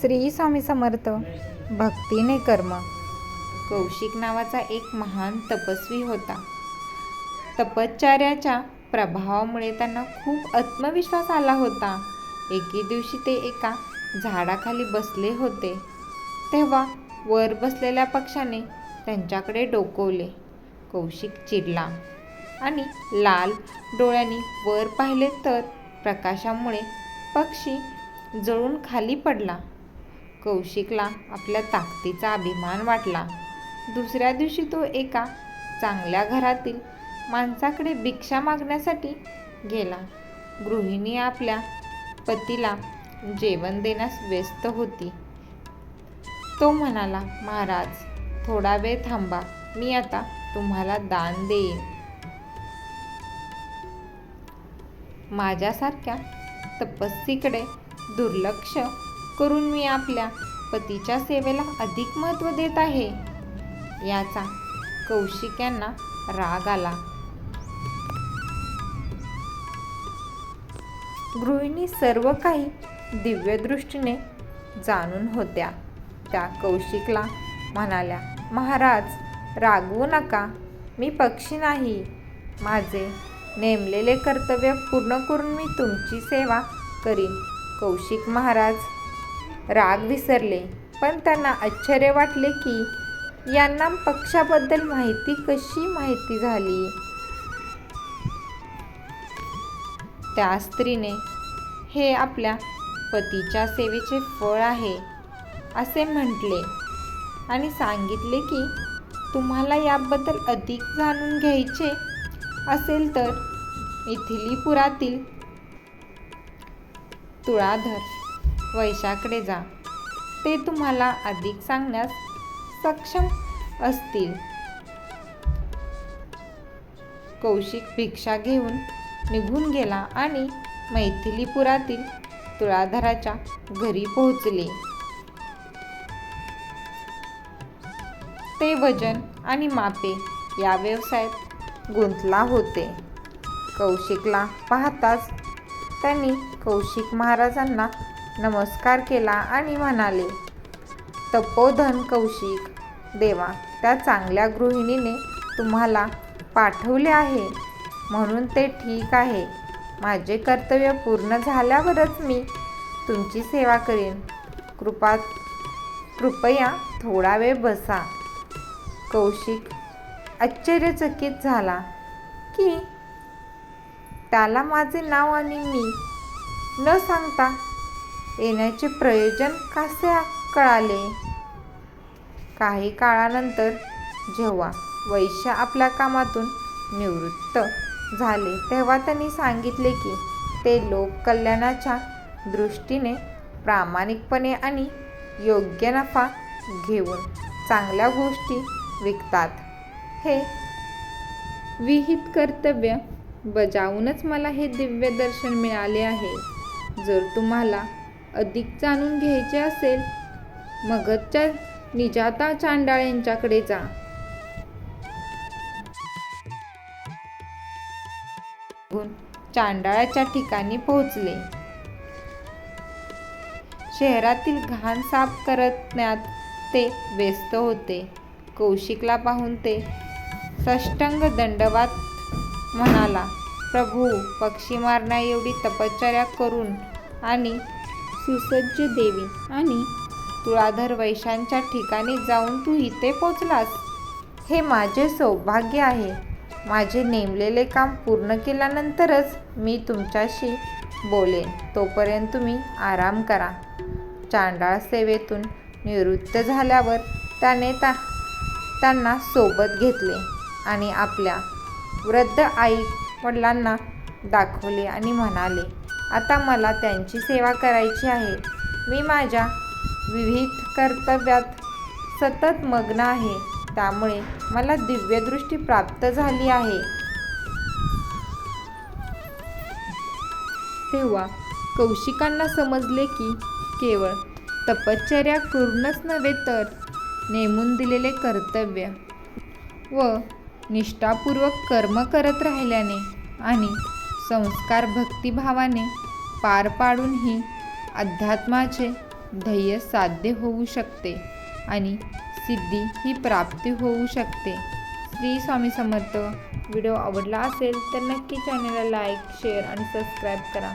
श्री स्वामी समर्थ भक्तीने कर्म. कौशिक नावाचा एक महान तपस्वी होता. तपश्चर्याच्या प्रभावामुळे त्यांना खूप आत्मविश्वास आला होता. एके दिवशी ते एका झाडाखाली बसले होते. तेव्हा वर बसलेल्या पक्षाने त्यांच्याकडे डोकवले. कौशिक चिडला आणि लाल डोळ्यांनी वर पाहिले तर प्रकाशामुळे पक्षी जळून खाली पडला. कौशिकला आपल्या ताकदीचा अभिमान वाटला. दुसऱ्या दिवशी तो एका चांगल्या घरातील माणसाकडे भिक्षा मागण्यासाठी गेला. गृहिणी आपल्या पतीला जेवण देण्यास व्यस्त होती. तो म्हणाला महाराज थोडा वेळ थांबा मी आता तुम्हाला दान देईन. माझ्यासारख्या तपस्वीकडे दुर्लक्ष करून मी आपल्या पतीच्या सेवेला अधिक महत्त्व देत आहे. याचा कौशिक यांना राग आला. गृहिणी सर्व काही दिव्यदृष्टीने जाणून होत्या. त्या कौशिकला म्हणाल्या महाराज रागवू नका. मी पक्षी नाही. माझे नेमलेले कर्तव्य पूर्ण करून मी तुमची सेवा करीन. कौशिक महाराज राग विसरले पण त्यांना आश्चर्य वाटले की यांना पक्षाबद्दल माहिती कशी माहिती झाली? त्या स्त्रीने हे आपल्या पतीच्या सेवेचे फळ आहे असे म्हटले आणि सांगितले की तुम्हाला याबद्दल अधिक जाणून घ्यायचे असेल तर मिथिलीपुरातील तुळाधर वैशाकडे जा. ते तुम्हाला अधिक सांगण्यास सक्षम असतील. कौशिक भिक्षा घेऊन निघून गेला आणि मैथिलीपुरातील तुळाधराच्या घरी पोहोचले. ते वजन आणि मापे या व्यवसायात गुंतला होते. कौशिकला पाहताच त्यांनी कौशिक महाराजांना नमस्कार केला आणि म्हणाले तपोधन कौशिक देवा त्या चांगल्या गृहिणीने तुम्हाला पाठवले आहे. म्हणून ते ठीक आहे. माझे कर्तव्य पूर्ण झाल्यावरच मी तुमची सेवा करेन. कृपा कृपया थोडा वेळ बसा. कौशिक आश्चर्यचकित झाला की त्याला माझे नाव आणि मी न सांगता येण्याचे प्रयोजन कसे कळाले? काही काळानंतर जेव्हा वैश्य आपल्या कामातून निवृत्त झाले तेव्हा त्यांनी सांगितले की ते लोक कल्याणाच्या दृष्टीने प्रामाणिकपणे आणि योग्य नफा घेऊन चांगल्या गोष्टी विकतात. हे विहित कर्तव्य बजावूनच मला हे दिव्य दर्शन मिळाले आहे. जर तुम्हाला अधिक जाणून घ्यायचे असेल मगधच्या निजाता चांडाळ यांच्याकडे जा. चांडाळाच्या ठिकाणी पोहोचले. शहरातील घाण साफ करण्यात ते व्यस्त होते. कौशिकला पाहून ते सष्टंग दंडवात म्हणाला प्रभू पक्षी मारण्या एवढी तपश्चर्या करून आणि सुसज्ज देवी आणि तुळाधर वैशांच्या ठिकाणी जाऊन तू इथे पोचलास. हे माझे सौभाग्य आहे. माझे नेमलेले काम पूर्ण केल्यानंतरच मी तुमच्याशी बोलेन. तोपर्यंत तुम्ही आराम करा. चांडाळ सेवेतून निवृत्त झाल्यावर त्याने ता त्यांना सोबत घेतले आणि आपल्या वृद्ध आई वडिलांना दाखवले आणि म्हणाले आता मला त्यांची सेवा करायची आहे. मी माझ्या विविध कर्तव्यात सतत मग्न आहे. त्यामुळे मला दिव्यदृष्टी प्राप्त झाली आहे. तेव्हा कौशिकांना समजले की केवळ तपश्चर्या करूनच नव्हे तर नेमून दिलेले कर्तव्य व निष्ठापूर्वक कर्म करत राहिल्याने आणि संस्कार भक्तिभावाने पार पाडूनही अध्यात्माचे ध्येय साध्य होऊ शकते आणि सिद्धी ही प्राप्ती होऊ शकते. श्री स्वामी समर्थ. व्हिडिओ आवडला असेल तर नक्की चॅनलला लाईक शेअर आणि सबस्क्राईब करा.